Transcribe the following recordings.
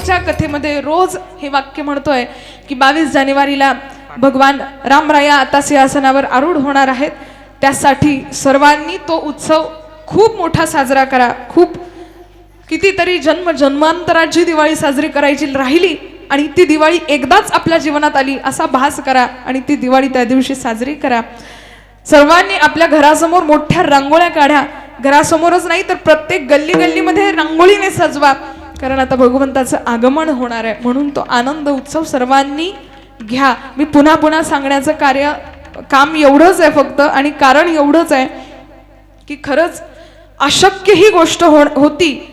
विठ्ठलच्या कथेमध्ये रोज हे वाक्य म्हणतोय की बावीस जानेवारीला भगवान रामराया आता सिंहासनावर आरूढ होणार आहेत. त्यासाठी सर्वांनी तो उत्सव खूप मोठा साजरा करा. खूप कितीतरी जन्म जन्मांतराची दिवाळी साजरी करायची राहिली आणि ती दिवाळी एकदाच आपल्या जीवनात आली असा भास करा आणि ती दिवाळी त्या दिवशी साजरी करा. सर्वांनी आपल्या घरासमोर मोठ्या रांगोळ्या काढ्या घरासमोरच नाही तर प्रत्येक गल्ली गल्लीमध्ये रांगोळीने सजवा. कारण आता भगवंताचं आगमन होणार आहे. म्हणून तो आनंद उत्सव सर्वांनी घ्या. मी पुन्हा पुन्हा सांगण्याचं कार्य काम एवढंच आहे फक्त आणि कारण एवढंच आहे की खरंच अशक्य ही गोष्ट हो होती.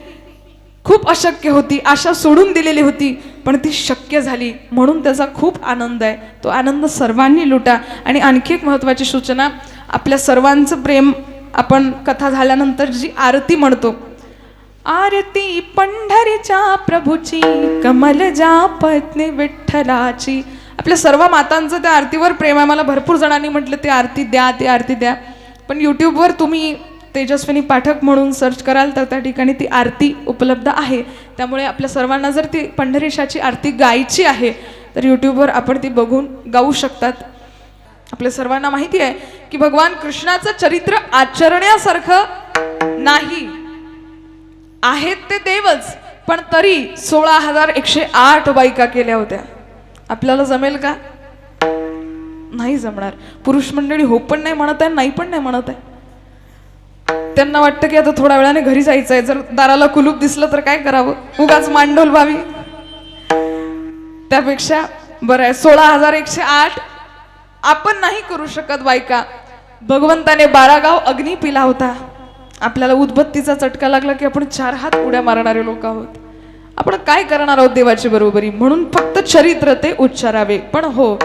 खूप अशक्य होती. आशा सोडून दिलेली होती. पण ती शक्य झाली. म्हणून त्याचा खूप आनंद आहे. तो आनंद सर्वांनी लुटा. आणि आणखी एक महत्त्वाची सूचना आपल्या सर्वांचं प्रेम आपण कथा झाल्यानंतर जी आरती म्हणतो आरती पंढरीच्या प्रभूची कमल जा पत्नी विठ्ठलाची. आपल्या सर्व मातांचं त्या आरतीवर प्रेम आहे. मला भरपूर जणांनी म्हटलं ते आरती द्या ते आरती द्या. पण यूट्यूबवर तुम्ही तेजस्विनी पाठक म्हणून सर्च कराल तर त्या ठिकाणी ती आरती उपलब्ध आहे. त्यामुळे आपल्या सर्वांना जर ती पंढरीशाची आरती गायची आहे तर यूट्यूबवर आपण ती बघून गाऊ शकतात. आपल्या सर्वांना माहिती आहे की भगवान कृष्णाचं चरित्र आचरण्यासारखं नाही. आहेत ते देवच पण तरी सोळा हजार एकशे आठ बायका केल्या होत्या. आपल्याला जमेल का? नाही जमणार. पुरुष मंडळी हो पण नाही म्हणत आहे नाही पण नाही म्हणत आहे. त्यांना वाटतं की आता थोड्या वेळाने घरी जायचं आहे. जर दाराला कुलूप दिसलं तर काय करावं? उगाच मांडोल व्हावी त्यापेक्षा बरं आहे सोळा हजार एकशे आठ आपण नाही करू शकत बायका. भगवंताने बारा गाव अग्नी पिला होता. आपल्याला उदबत्तीचा चटका लागला की आपण चार हात उड्या मारणारे लोक आहोत. आपण काय करणार आहोत देवाची बरोबरी? म्हणून फक्त चरित्र ते उच्चारावे. पण हो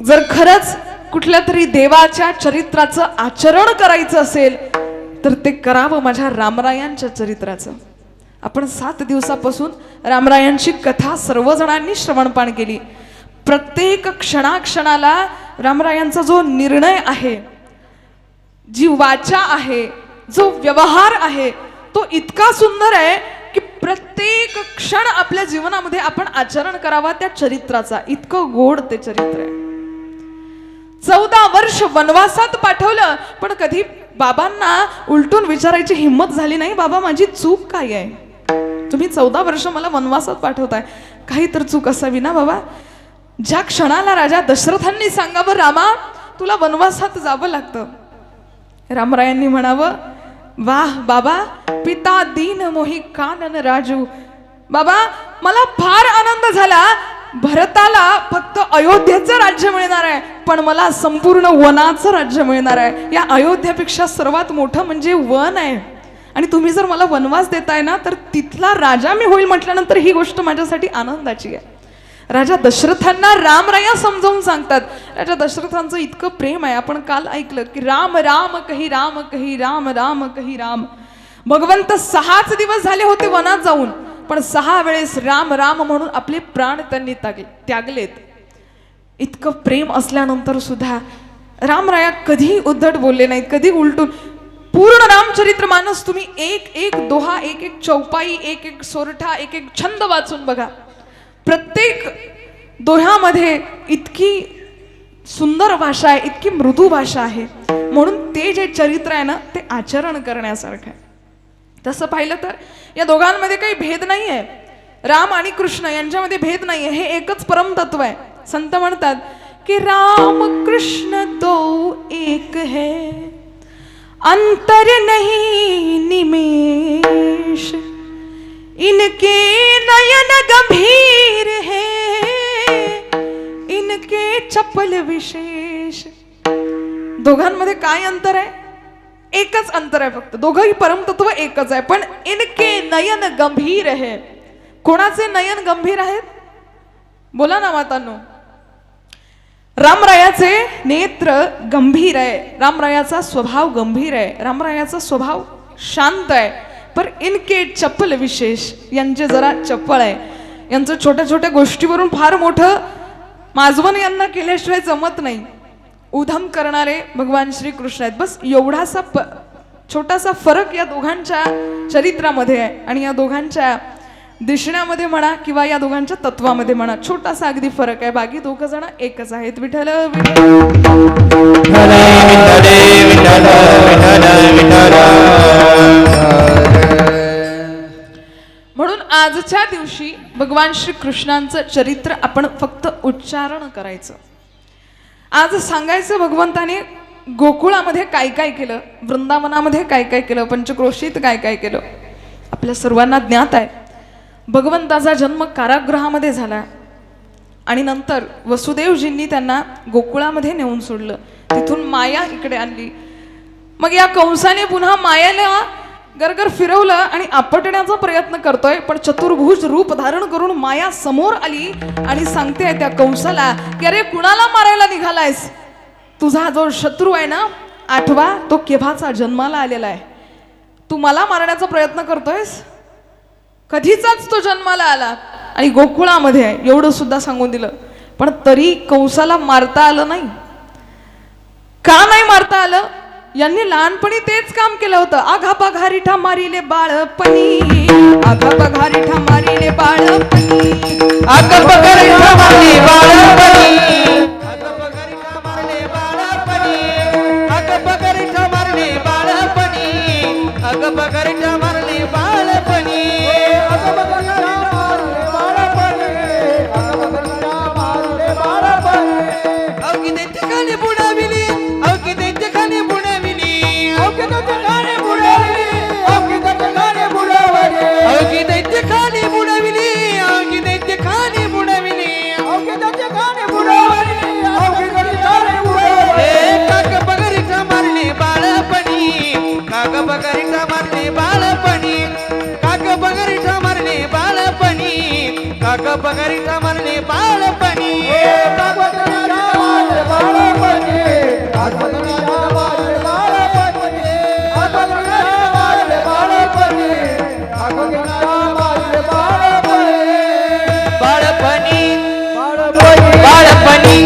जर खरंच कुठल्या तरी देवाच्या चरित्राचं आचरण करायचं असेल तर ते करावं माझ्या रामरायांच्या चरित्राचं. आपण सात दिवसापासून रामरायांची कथा सर्वजणांनी श्रवणपान केली. प्रत्येक क्षणाक्षणाला रामरायांचा जो निर्णय आहे जी वाचा आहे जो व्यवहार आहे तो इतका सुंदर आहे की प्रत्येक क्षण आपल्या जीवनामध्ये आपण आचरण करावा त्या चरित्राचा. इतकं गोड ते चरित्र आहे. चौदा वर्ष वनवासात पाठवलं पण कधी बाबांना उलटून विचारायची हिंमत झाली नाही बाबा माझी चूक काय आहे? तुम्ही चौदा वर्ष मला वनवासात पाठवताय. काही तर चूक असावी ना बाबा? ज्या क्षणाला राजा दशरथांनी सांगावं रामा तुला वनवासात जावं लागतं. रामरायांनी म्हणावं वाह बाबा पिता दीन मोही कानन राजू. बाबा मला फार आनंद झाला. भरताला फक्त अयोध्येचं राज्य मिळणार आहे पण मला संपूर्ण वनाचं राज्य मिळणार आहे. या अयोध्येपेक्षा सर्वात मोठं म्हणजे वन आहे. आणि तुम्ही जर मला वनवास देताय ना तर तिथला राजा मी होईल म्हटल्यानंतर ही गोष्ट माझ्यासाठी आनंदाची आहे. राजा दशरथांना रामराया समजावून सांगतात. राजा दशरथांचं इतकं प्रेम आहे. आपण काल ऐकलं की राम राम कही राम कही राम राम कही राम. भगवंत सहाच दिवस झाले होते वनात जाऊन. पण सहा वेळेस राम राम म्हणून आपले प्राण त्यांनी त्यागले त्यागलेत. इतकं प्रेम असल्यानंतर सुद्धा रामराया कधी उद्धट बोलले नाहीत कधी उलटून पूर्ण रामचरित्र मानस तुम्ही एक एक दोहा एक एक चौपाई एक एक सोरठा एक एक छंद वाचून बघा. प्रत्येक दोह्यामध्ये इतकी सुंदर भाषा आहे इतकी मृदू भाषा आहे. म्हणून ते जे चरित्र आहे ना ते आचरण करण्यासारखं आहे. तसं पाहिलं तर या दोघांमध्ये काही भेद नाही आहे राम आणि कृष्ण यांच्यामध्ये भेद नाही आहे हे एकच परमतत्व आहे. संत म्हणतात की राम कृष्ण तो एक है. अंतर नहीं निमेश इनके नयन गंभीर है। इनके चप्पल विशेष। दोघांमध्ये काय अंतर आहे? एकच अंतर आहे फक्त. दोघंही परमतत्व एकच आहे. पण इनके नयन गंभीर आहे कोणाचे नयन गंभीर आहेत? बोला ना मातांनो. रामरायाचे नेत्र गंभीर आहे. रामरायाचा स्वभाव गंभीर आहे. रामरायाचा स्वभाव शांत आहे. पर इनके चप्पल विशेष यांचे जरा चप्पल आहे. यांचं छोट्या छोट्या गोष्टीवरून फार मोठं माजवण यांना केल्याशिवाय जमत नाही. उधम करणारे भगवान श्रीकृष्ण आहेत. बस एवढासा प छोटासा फरक या दोघांच्या चरित्रामध्ये आहे. आणि या दोघांच्या दिसण्यामध्ये म्हणा किंवा या दोघांच्या तत्वामध्ये म्हणा छोटासा अगदी फरक आहे. बाकी दोघ जण एकच आहेत. विठ्ठल विठल विठ्ठल विठ्ठल. म्हणून आजच्या दिवशी भगवान श्री कृष्णांचं चरित्र आपण फक्त उच्चारण करायचं. आज सांगायचं भगवंताने गोकुळामध्ये काय काय केलं वृंदावनामध्ये काय काय केलं पंचक्रोशीत काय काय केलं आपल्या सर्वांना ज्ञात आहे. भगवंताचा जन्म कारागृहामध्ये झाला आणि नंतर वसुदेवजींनी त्यांना गोकुळामध्ये नेऊन सोडलं. तिथून माया इकडे आणली. मग या कंसाने पुन्हा मायाला गरगर फिरवलं आणि आपटण्याचा प्रयत्न करतोय पण चतुर्भुज रूप धारण करून माया समोर आली आणि सांगते त्या कंसाला की अरे कुणाला मारायला निघालायस? तुझा जो शत्रू आहे ना आठवा तो केव्हाचा जन्माला आलेला आहे? तू मला मारण्याचा प्रयत्न करतोयस? कधीचाच तो जन्माला आला? आणि गोकुळामध्ये आहे एवढं सुद्धा सांगून दिलं. पण तरी कंसाला मारता आलं नाही. का नाही मारता आलं? यांनी लहानपणी तेच काम केलं होतं. आघा पघारी मारिले बाळपणी आघा पघारी मारिले बाळपणी आघा पघारी मारली बाळपणी मारली बाळपणी बाळपणी बाळपणी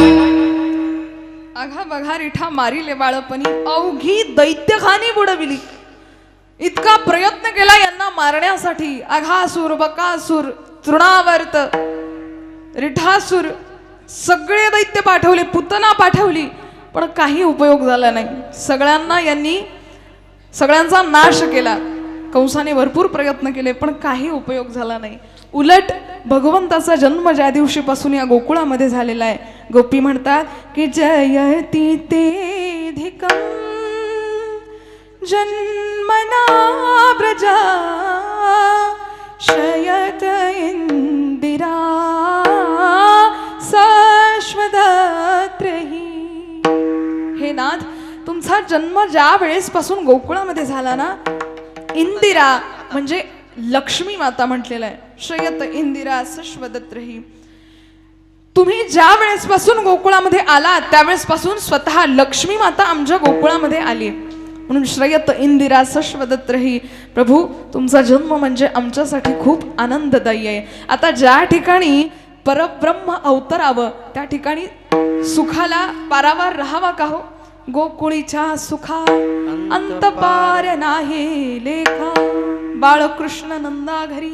आघा बघा रिठा मारिले बाळपणी. अवघी दैत्यखानी बुडविली. इतका प्रयत्न केला यांना मारण्यासाठी. आघासूर बकासूर तृणावर्त रिठासूर सगळे दैत्य पाठवले पुतना पाठवली पण काही उपयोग झाला नाही. सगळ्यांना यांनी सगळ्यांचा नाश केला. कंसाने भरपूर प्रयत्न केले पण काही उपयोग झाला नाही. उलट भगवंताचा जन्म ज्या दिवशीपासून या गोकुळामध्ये झालेला आहे गोपी म्हणतात की जयती ते धिकम जन्मना प्रजा शयत इंदिरा शाश्वतत्रही हे नाथ तुमचा जन्म ज्या वेळेसपासून गोकुळामध्ये झाला ना इंदिरा म्हणजे लक्ष्मी माता म्हटलेलं आहे. श्रयत इंदिरा सश्वदत्रही तुम्ही ज्या वेळेसपासून गोकुळामध्ये आलात त्यावेळेसपासून स्वतः लक्ष्मी माता आमच्या गोकुळामध्ये आली. म्हणून श्रयत इंदिरा सश्वदत्रही प्रभू तुमचा जन्म म्हणजे आमच्यासाठी खूप आनंददायी आहे. आता ज्या ठिकाणी परब्रह्म अवतरावं त्या ठिकाणी सुखाला पारावार राहावा का हो? गोकुळीच्या सुखा अंतपार नाही लेखा. बाळकृष्ण नंदा घरी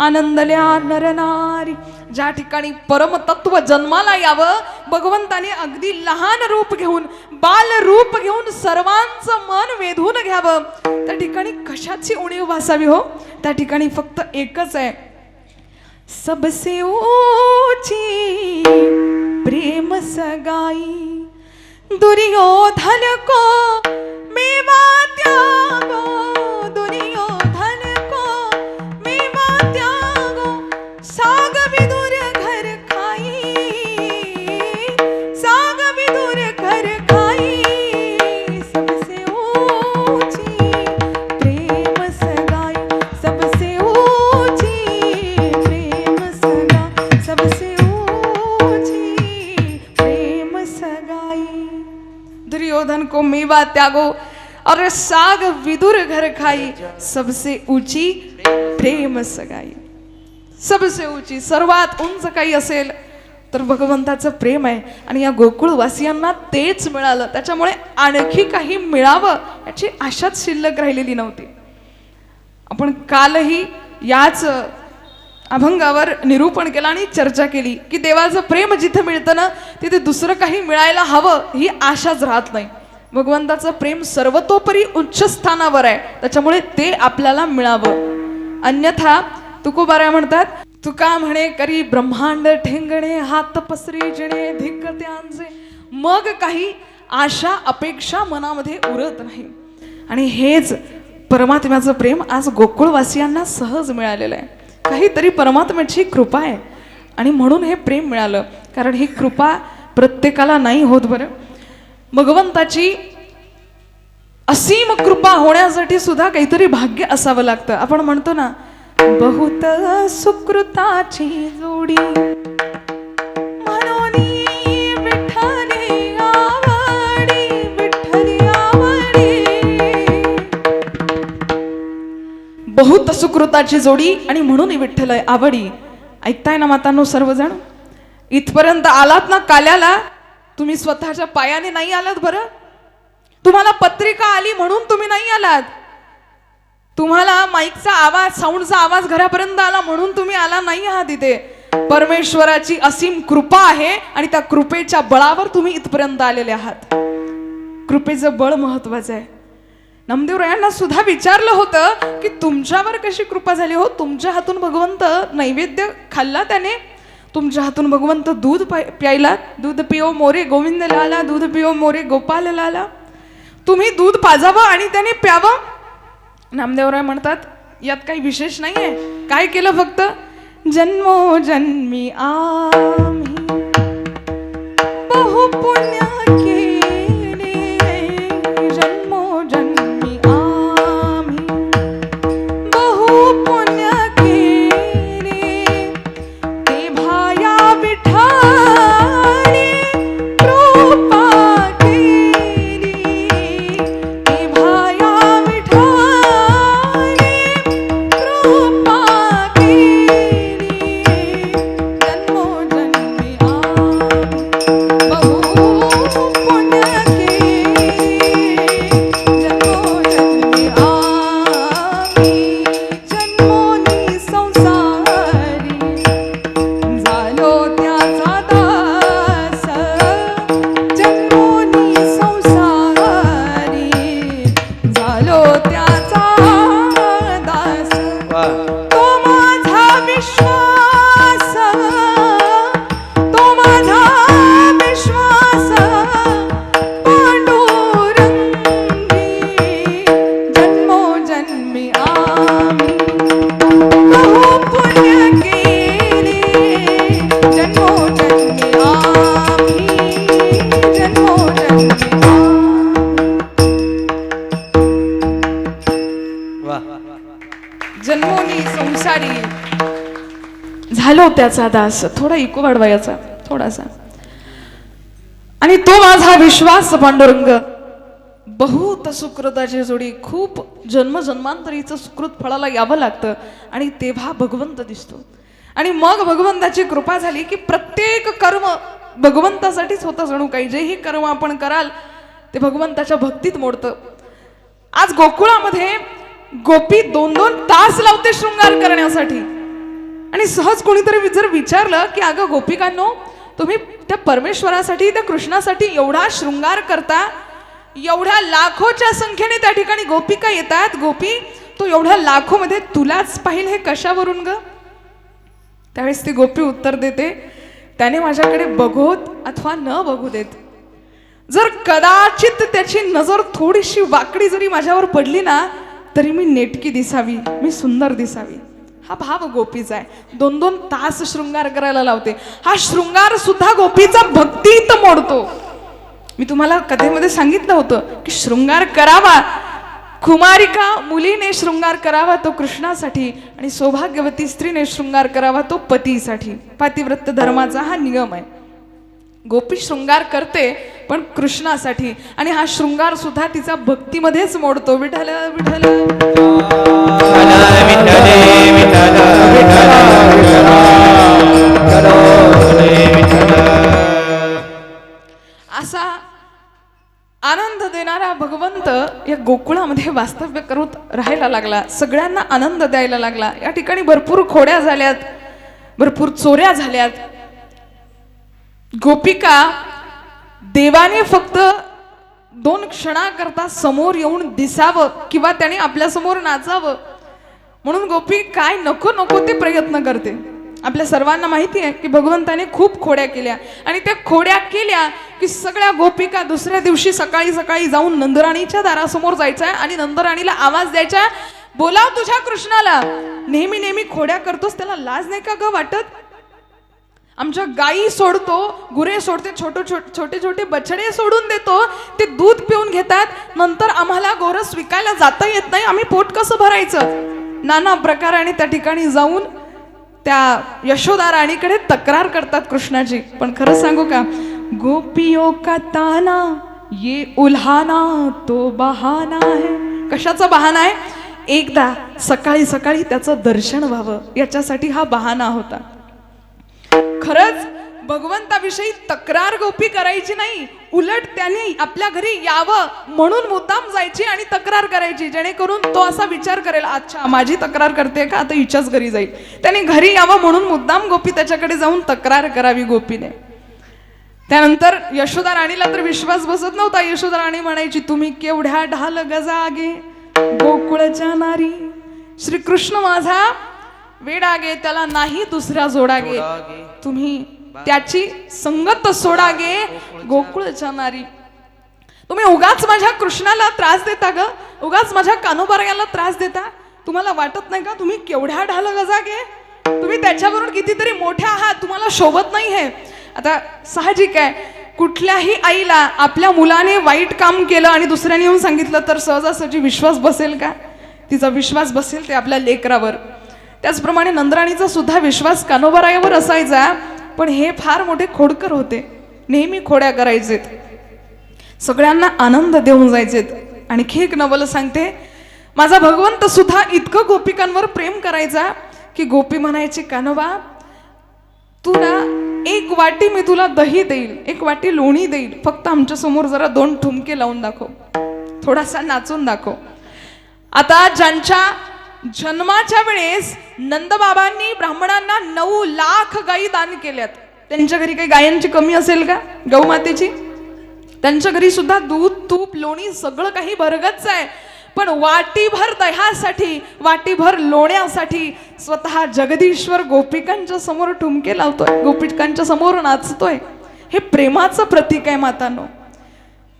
आनंदल्या नरनारी ज्या ठिकाणी परमतत्व जन्माला यावं भगवंताने अगदी लहान रूप घेऊन बाल रूप घेऊन सर्वांचं मन वेधून घ्यावं. त्या ठिकाणी कशाची उणीव भासावी हो? त्या ठिकाणी फक्त एकच आहे. सबसे ऊंची प्रेम सगाई. दुर्योधन को मेवा त्यागो. दुर्योधन त्यागो। और साग विदुर घर खाई सबसे ऊंची प्रेम सगाई। सबसे ऊंची सर्वात उंच काही असेल तर भगवंताचं प्रेम आहे. आणि या गोकुळवासियांना तेच मिळालं. त्याच्यामुळे आणखी काही मिळावं याची आशाच शिल्लक राहिलेली नव्हती. आपण कालही याच अभंगावर निरूपण केलं आणि चर्चा केली की देवाचं प्रेम जिथं मिळतं ना तिथे दुसरं काही मिळायला हवं ही आशाच राहत नाही. भगवंताचं प्रेम सर्वतोपरी उच्च स्थानावर आहे. त्याच्यामुळे ते आपल्याला मिळावं. अन्यथा तुकोबारा म्हणतात तुका म्हणे करी ब्रह्मांड ठेंगणे हात पसरी जिणे धिक्क त्यांचे मग काही आशा अपेक्षा मनामध्ये उरत नाही. आणि हेच परमात्म्याचं प्रेम आज गोकुळवासियांना सहज मिळालेलं आहे. काहीतरी परमात्म्याची कृपा आहे. आणि म्हणून हे प्रेम मिळालं. कारण ही कृपा प्रत्येकाला नाही होत बरं. भगवंताची असीम कृपा होण्यासाठी सुद्धा काहीतरी भाग्य असावं लागतं. आपण म्हणतो ना बहुत सुकृताची जोडी बहुत सुकृताची जोडी आणि म्हणून विठ्ठल आवडी. ऐकताय ना मातांनो सर्वजण? इथपर्यंत आलात ना काल्याला तुम्ही स्वतःच्या पायाने नाही आलात बरं? तुम्हाला पत्रिका आली म्हणून तुम्ही नाही आलात. तुम्हाला माईकचा आवाज साऊंडचा आवाज घरापर्यंत आला म्हणून तुम्ही आला नाही आहात इथे. परमेश्वराची असीम कृपा आहे आणि त्या कृपेच्या बळावर तुम्ही इथपर्यंत आलेले आहात. कृपेचं बळ महत्वाचं आहे. नामदेवरायांना सुद्धा विचारलं होतं की तुमच्यावर कशी कृपा झाली? हो तुमच्या हातून भगवंत नैवेद्य खाल्ला त्याने. तुमच्या हातून भगवंत दूध पाय- प्यायला दूध पिओ मोरे गोविंद लाला दूध पिओ मोरे गोपाल लाला. तुम्ही दूध पाजावं आणि त्याने प्यावं. नामदेवराय म्हणतात यात काही विशेष नाहीये. काय केलं फक्त? जन्मो जन्मी आ साधा असं दास थोडा इको वाढवायचा थोडासा. आणि तो माझा विश्वास पांडुरंग. बहुत सुकृताची जोडी खूप जन्मजन्मांतरीचं सुकृत फळाला यावं लागतं आणि तेव्हा भगवंत दिसतो. आणि मग भगवंताची कृपा झाली की प्रत्येक कर्म भगवंतासाठीच होतं जणू काही. जेही कर्म आपण कराल ते भगवंताच्या भक्तीत मोडतं. आज गोकुळामध्ये गोपी दोन दोन तास लावते शृंगार करण्यासाठी. आणि सहज कोणीतरी जर विचारलं की अगं गोपिकांनो तुम्ही त्या परमेश्वरासाठी त्या कृष्णासाठी एवढा शृंगार करता एवढ्या लाखोच्या संख्येने त्या ठिकाणी गोपिका येतात गोपी तो एवढ्या लाखोमध्ये तुलाच पाहिल हे कशावरून ग? त्यावेळेस ती गोपी उत्तर देते त्याने माझ्याकडे बघोत अथवा न बघू देत. जर कदाचित त्याची नजर थोडीशी वाकडी जरी माझ्यावर पडली ना तरी मी नेटकी दिसावी मी सुंदर दिसावी. हा भाव गोपीचा आहे. दोन दोन तास शृंगार करायला लावते. हा शृंगार सुद्धा गोपीचा भक्तीत मोडतो. मी तुम्हाला कथेमध्ये सांगितलं होतं की शृंगार करावा. कुमारिका मुलीने शृंगार करावा तो कृष्णासाठी आणि सौभाग्यवती स्त्रीने शृंगार करावा तो पतीसाठी. पातिव्रत धर्माचा हा नियम आहे. गोपी शृंगार करते पण कृष्णासाठी. आणि हा शृंगार सुद्धा तिचा भक्तीमध्येच मोडतो. विठल विठल देणारा भगवंत या गोकुळामध्ये वास्तव्य करत राहायला लागला. सगळ्यांना आनंद द्यायला लागला. या ठिकाणी भरपूर खोड्या झाल्यात. भरपूर चोऱ्या झाल्यात. गोपिका देवाने फक्त दोन क्षणाकरता समोर येऊन दिसावं किंवा त्याने आपल्यासमोर नाचावं. म्हणून गोपी काय नको नको ते प्रयत्न करते. आपल्या सर्वांना माहिती आहे की भगवंताने खूप खोड्या केल्या. आणि त्या खोड्या केल्या की सगळ्या गोपिका दुसऱ्या दिवशी सकाळी सकाळी जाऊन नंदराणीच्या दारासमोर जायच्या आणि नंदराणीला आवाज द्यायचा बोलाव तुझ्या कृष्णाला. नेहमी नेहमी खोड्या करतोस त्याला लाज नाही का ग वाटत? आमच्या गायी सोडतो गुरे सोडते छोटे छोटे छोटे छोटे बछडे सोडून देतो ते दूध पिऊन घेतात नंतर आम्हाला गोरस विकायला जाता येत नाही आम्ही पोट कसं भरायचं? नाना प्रकाराने त्या ठिकाणी जाऊन त्या यशोदा राणीकडे तक्रार करतात कृष्णाची पण खरं सांगू का? गोपियो का ताना ये उल्हाना तो बहाना आहे कशाचा बहाना आहे? एकदा सकाळी सकाळी त्याचं दर्शन व्हावं. याच्यासाठी हा बहाना होता. खरंच भगवंताविषयी तक्रार गोपी करायची नाही उलट त्याने आपल्या घरी यावं म्हणून मुद्दाम जायची आणि तक्रार करायची जेणेकरून तो असा विचार करेल अच्छा माझी तक्रार करते का? आता हिच्याच घरी जाईल. त्याने घरी यावं म्हणून मुद्दाम गोपी त्याच्याकडे जाऊन तक्रार करावी गोपीने. त्यानंतर यशोदा राणीला तर विश्वास बसत नव्हता. यशोदा राणी म्हणायची तुम्ही केवढ्या ढाल गजागे गोकुळच्या नारी. श्रीकृष्ण माझा वेडागे त्याला नाही दुसरा जोडागे. तुम्ही त्याची संगत सोडा गे गोकुळच्या नारी तुम्ही उगाच माझ्या कृष्णाला त्रास देता ग? उगाच माझ्या कानोबारायाला त्रास देता? तुम्हाला वाटत नाही का? तुम्ही केवढ्या ढाल गजा गे तुम्ही त्याच्यावरून कितीतरी मोठ्या आहात तुम्हाला शोभत नाही आहे आता साहजिक आहे कुठल्याही आईला आपल्या मुलाने वाईट काम केलं आणि दुसऱ्याने येऊन सांगितलं तर सहजासहजी विश्वास बसेल का? तिचा विश्वास बसेल ते आपल्या लेकरावर. त्याचप्रमाणे नंदराणीचा सुद्धा विश्वास कानोबरायावर असायचा. पण हे फार मोठे खोडकर होते. नेहमी खोड्या करायचेत. सगळ्यांना आनंद देऊन जायचेत. आणखी एक नवल सांगते. माझा भगवंत सुद्धा इतकं गोपिकांवर प्रेम करायचा की गोपी म्हणायची कानोबा तुला ना एक वाटी मी तुला दही देईल एक वाटी लोणी देईल. फक्त आमच्यासमोर जरा दोन ठुमके लावून दाखव. थोडासा नाचून दाखव. आता ज्यांच्या जन्माच्या वेळेस नंदबाबांनी ब्राह्मणांना नऊ लाख गायी दान केल्यात. त्यांच्या घरी काही गायांची कमी असेल का? गौमातेची त्यांच्या घरी सुद्धा दूध तूप लोणी सगळं काही भरगतच आहे. पण वाटीभर दह्यासाठी वाटीभर लोण्यासाठी स्वतः जगदीश्वर गोपिकांच्या समोर ठुमके लावतोय. गोपिकांच्या समोर नाचतोय. हे प्रेमाचं प्रतीक आहे मातानो.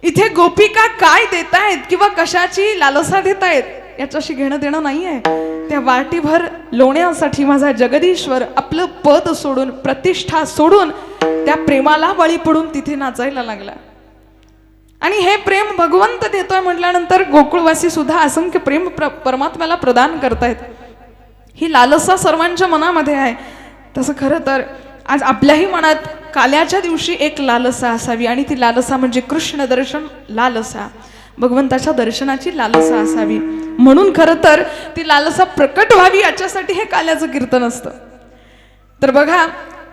इथे गोपिका काय देत आहेत किंवा कशाची लालसा देत आहेत याच्याशी घेणं देणं नाही आहे त्या वाटीभर लोण्यासाठी माझा जगदीश्वर आपलं पद सोडून प्रतिष्ठा सोडून त्या प्रेमाला बळी पडून तिथे नाचायला लागला. आणि हे प्रेम भगवंत देतोय म्हटल्यानंतर गोकुळवासी सुद्धा असंख्य प्रेम प्र परमात्म्याला प्रदान करतायत. ही लालसा सर्वांच्या मनामध्ये आहे. तसं खरं तर आज आपल्याही मनात काल्याच्या दिवशी एक लालसा असावी आणि ती लालसा म्हणजे कृष्ण दर्शन लालसा. भगवंताच्या दर्शनाची लालसा असावी. म्हणून खरं तर ती लालसा प्रकट व्हावी याच्यासाठी हे काल्याचं कीर्तन असतं. तर बघा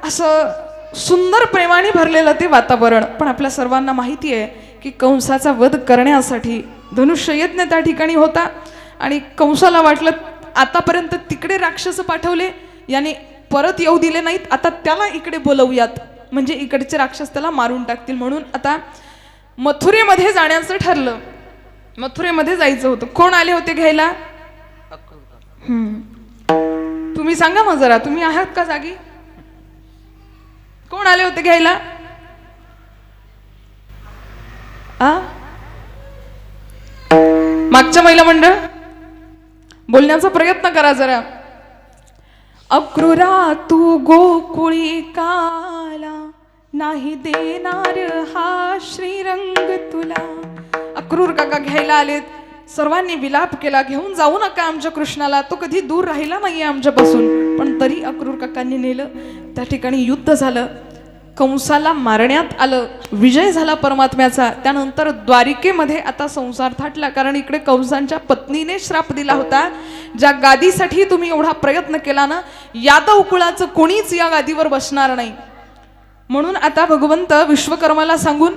असं सुंदर प्रेमाने भरलेलं ते वातावरण पण आपल्या सर्वांना माहिती आहे की कंसाचा वध करण्यासाठी धनुष्य यज्ञ त्या ठिकाणी होता आणि कंसाला वाटलं आतापर्यंत तिकडे राक्षस पाठवले याने परत येऊ दिले नाहीत आता त्याला इकडे बोलवूयात. म्हणजे इकडचे राक्षस त्याला मारून टाकतील म्हणून आता मथुरेमध्ये जाण्याचं ठरलं. मथुरेमध्ये जायचं होतं. कोण आले होते घ्यायला? तुम्ही सांगा मग जरा तुम्ही आहात का जागी? कोण आले होते घ्यायला? आ? मागच्या महिला मंडळ? बोलण्याचा प्रयत्न करा जरा. अक्रुरा तू गोकुळी काला नाही देणार हा श्रीरंग तुला. अक्रूर काका घ्यायला आलेत. सर्वांनी विलाप केला घेऊन जाऊ नका आमच्या कृष्णाला. तो कधी दूर राहिला नाहीये आमच्यापासून. पण तरी अक्रूर काकांनी नेलं. त्या ठिकाणी युद्ध झालं. कंसाला मारण्यात आलं. विजय झाला परमात्म्याचा. त्यानंतर द्वारिकेमध्ये आता संसार थाटला. कारण इकडे कंसांच्या पत्नीने श्राप दिला होता. ज्या गादीसाठी तुम्ही एवढा प्रयत्न केला ना यादव कुळाचं कोणीच या गादीवर बसणार नाही. म्हणून आता भगवंत विश्वकर्माला सांगून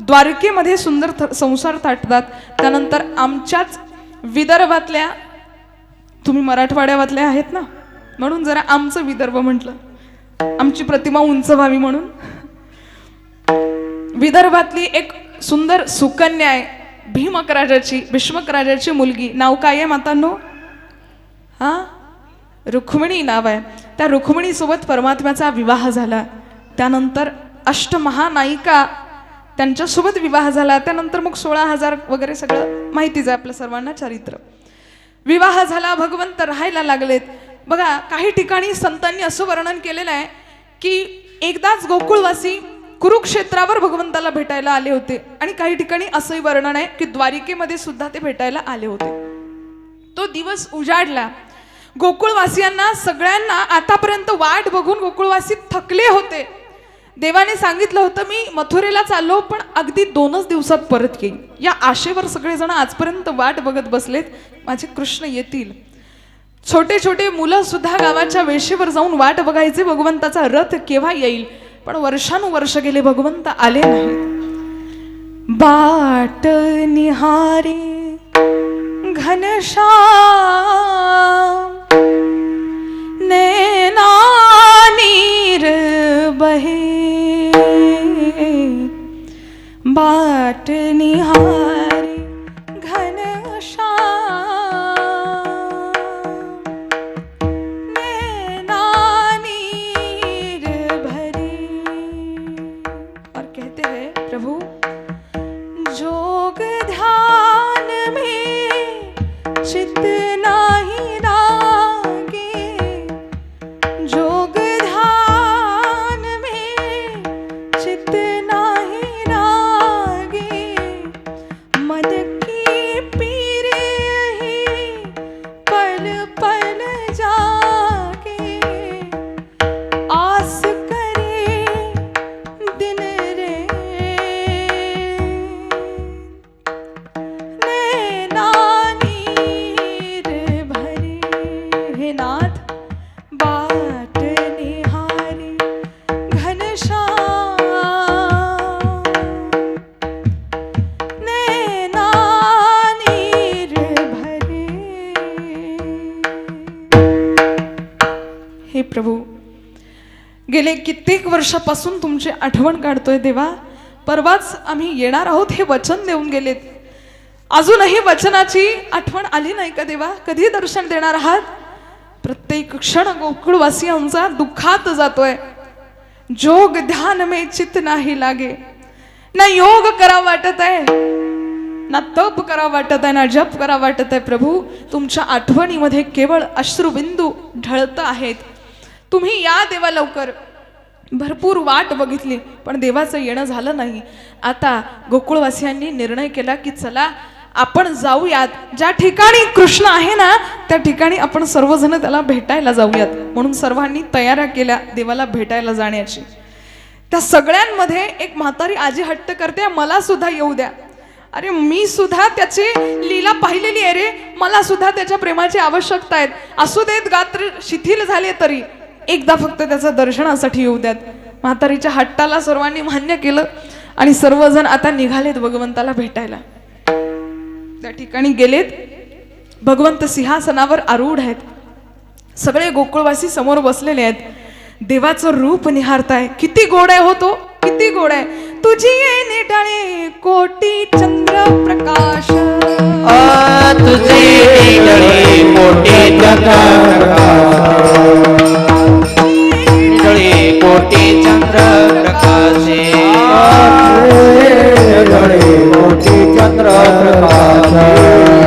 द्वारकेमध्ये सुंदर थ- संसार थाटतात. त्यानंतर आमच्याच विदर्भातल्या तुम्ही मराठवाड्यातल्या आहेत ना? म्हणून जरा आमचं विदर्भ म्हटलं. आमची प्रतिमा उंच व्हावी म्हणून. विदर्भातली एक सुंदर सुकन्या आहे भीमक राजाची भीष्मक राजाची मुलगी. नाव काय आहे मातांनो? हा? रुक्मिणी नाव आहे. त्या रुक्मिणीसोबत परमात्म्याचा विवाह झाला. त्यानंतर अष्टमहानायिका त्यांच्यासोबत विवाह झाला. त्यानंतर मग सोळा हजार वगैरे सगळं माहितीच आहे आपल्या सर्वांना चरित्र. विवाह झाला भगवंत राहायला लागलेत. बघा काही ठिकाणी संतांनी असं वर्णन केलेलं आहे की एकदाच गोकुळवासी कुरुक्षेत्रावर भगवंताला भेटायला आले होते. आणि काही ठिकाणी असंही वर्णन आहे की द्वारिकेमध्ये सुद्धा ते भेटायला आले होते. तो दिवस उजाडला. गोकुळवासियांना सगळ्यांना आतापर्यंत वाट बघून गोकुळवासी थकले होते. देवाने सांगितलं होतं मी मथुरेला चाललो पण अगदी दोनच दिवसात परत येईल या आशेवर सगळेजण आजपर्यंत वाट बघत बसलेत. माझे कृष्ण येतील. छोटे छोटे मुलं सुद्धा गावाच्या वेशीवर जाऊन वाट बघायचे. भगवंताचा रथ केव्हा येईल? पण वर्षानुवर्ष गेले भगवंत आले नाहीत. बाट निहारी घनशा बाट निहारी। कित्येक वर्षापासून तुमची आठवण काढतोय देवा. परवाच आम्ही येणार आहोत हे वचन देऊन गेलेत. अजूनही वचनाची आठवण आली नाही का देवा? कधी दर्शन देणार आहात? प्रत्येक क्षण गोकुळवासियांचा दुःखात जातोय. जोग ध्यान मे चित नाही लागे. ना योग करा वाटत आहे ना तप करा वाटत आहे ना जप करा वाटत आहे प्रभू. तुमच्या आठवणीमध्ये केवळ अश्रुबिंदू ढळत आहेत. तुम्ही या देवा लवकर. भरपूर वाट बघितली पण देवाचं येणं झालं नाही. आता गोकुळवासियांनी निर्णय केला की चला आपण जाऊयात. ज्या ठिकाणी कृष्ण आहे ना त्या ठिकाणी आपण सर्वजण त्याला भेटायला जाऊयात. म्हणून सर्वांनी तयाऱ्या केल्या देवाला भेटायला जाण्याची. त्या सगळ्यांमध्ये एक म्हातारी आजी हट्ट करते मला सुद्धा येऊ द्या. अरे मी सुद्धा त्याची लीला पाहिलेली आहे रे. मला सुद्धा त्याच्या प्रेमाची आवश्यकता आहे. असू देत गात्र शिथिल झाले तरी. एकदा फक्त त्याचं दर्शनासाठी येऊ द्यात. म्हातारीच्या हट्टाला सर्वांनी मान्य केलं आणि सर्वजण आता निघालेत भगवंताला भेटायला. त्या ठिकाणी गेलेत. भगवंत सिंहासनावर आरूढ आहेत. सगळे गोकुळवासी समोर बसलेले आहेत. देवाचं रूप निहारताय. किती गोड आहे हो तो. किती गोड आहे. तुझी ये कोटी चंद्र प्रकाश. तुझे निडळे मोठे મોટી ચંદ્ર પ્રકાશે. ઘણી મોટી ચંદ્ર પ્રકાશે.